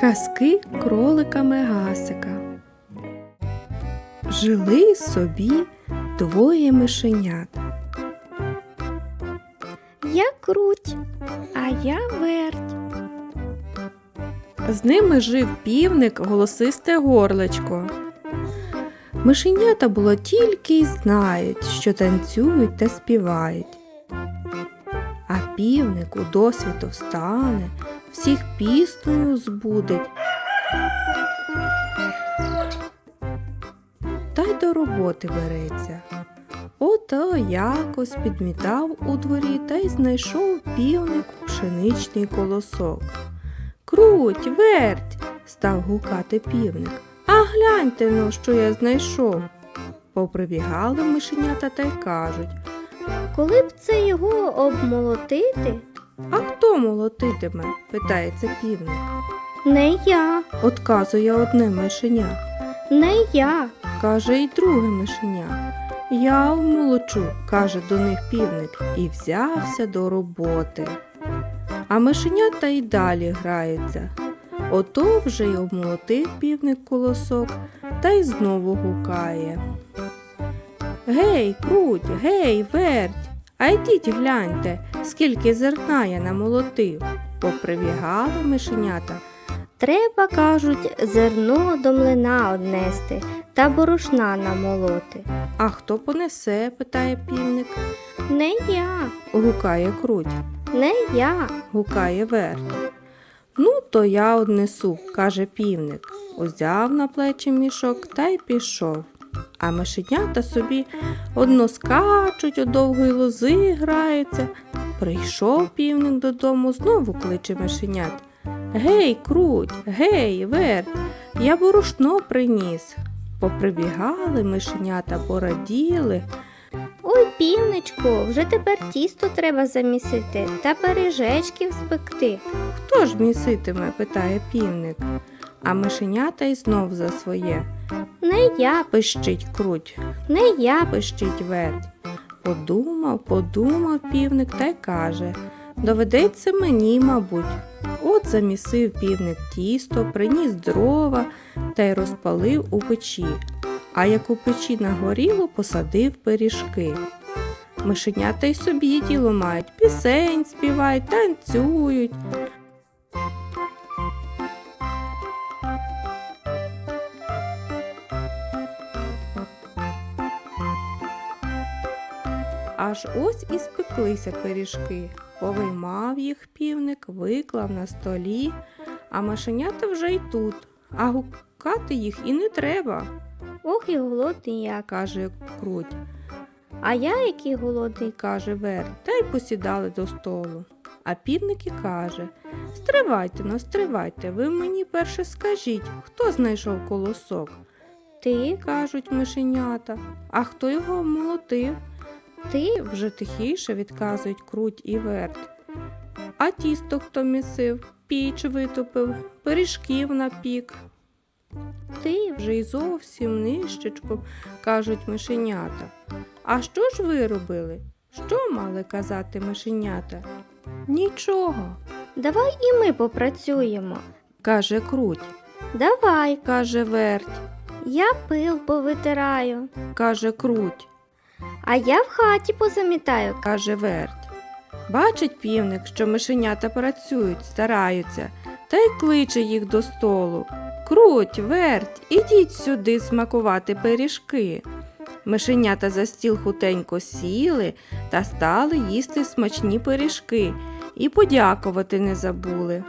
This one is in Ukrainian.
Казки кролика Мегасика. Жили собі двоє мишенят. Я круть, а я верть. З ними жив півник голосисте горлечко. Мишенята було тільки й знають, що танцюють та співають. А півник у досвіду встане, всіх піснею збудить. Та й до роботи береться. Ото якось підмітав у дворі та й знайшов півник пшеничний колосок. Круть, верть, став гукати півник. А гляньте ну, що я знайшов. Поприбігали мишенята та й кажуть, Коли б це його обмолотити? А хто молотитиме? питається півник. Не я, Отказує одне мишеня, не я. каже й друге мишеня. Я вмолочу, каже до них півник, і взявся до роботи. А мишенята й далі граються. Ото вже й обмолотив півник колосок та й знову гукає. Гей, круть, гей, верть, а йдіть гляньте, скільки зерна я намолотив. Поприбігали мишенята. Треба, кажуть, зерно до млина однести та борошна намолоти. А хто понесе? питає півник. Не я, Гукає круть, не я. гукає верть. Ну, то я однесу, каже півник. Узяв на плечі мішок та й пішов. А мишенята собі одно скачуть у довгої лози граються. Прийшов півник додому, знову кличе мишенят. Гей, круть, гей, верть, я борошно приніс. Поприбігали мишенята, пораділи. Ой, півничку, вже тепер тісто треба замісити та пиріжечків спекти. Хто ж міситиме? питає півник. А мишенята й знов за своє. Не я, Пищить круть, не я. пищить верть. Подумав, подумав півник та й каже доведеться мені, мабуть. От замісив півник тісто, приніс дрова та й розпалив у печі. А як у печі нагоріло, посадив пиріжки. Мишенята й собі діло мають, пісень співають, танцюють. Аж ось і спеклися пиріжки. Повиймав їх півник, виклав на столі, а мишенята вже й тут, а гукати їх і не треба, Ох і голодний я. каже круть, А я який голодний. каже верть, та й посідали до столу. А півник і каже Стривайте, ну стривайте, ви мені перше скажіть, хто знайшов колосок? Ти, кажуть мишенята. А хто його молотив? ти, Вже тихіше відказують круть і верть. А тісто хто місив, піч витопив, пиріжків напік. Ти. Вже й зовсім нищечком кажуть мишенята. А що ж ви робили? Що мали казати мишенята? Нічого, Давай і ми попрацюємо. каже круть, Давай, каже верть, я пил повитираю, каже круть, а я в хаті позамітаю. каже верть. Бачить півник, що мишенята працюють, стараються, та й кличе їх до столу. Круть, верть, ідіть сюди смакувати пиріжки. Мишенята за стіл хутенько сіли та стали їсти смачні пиріжки і подякувати не забули.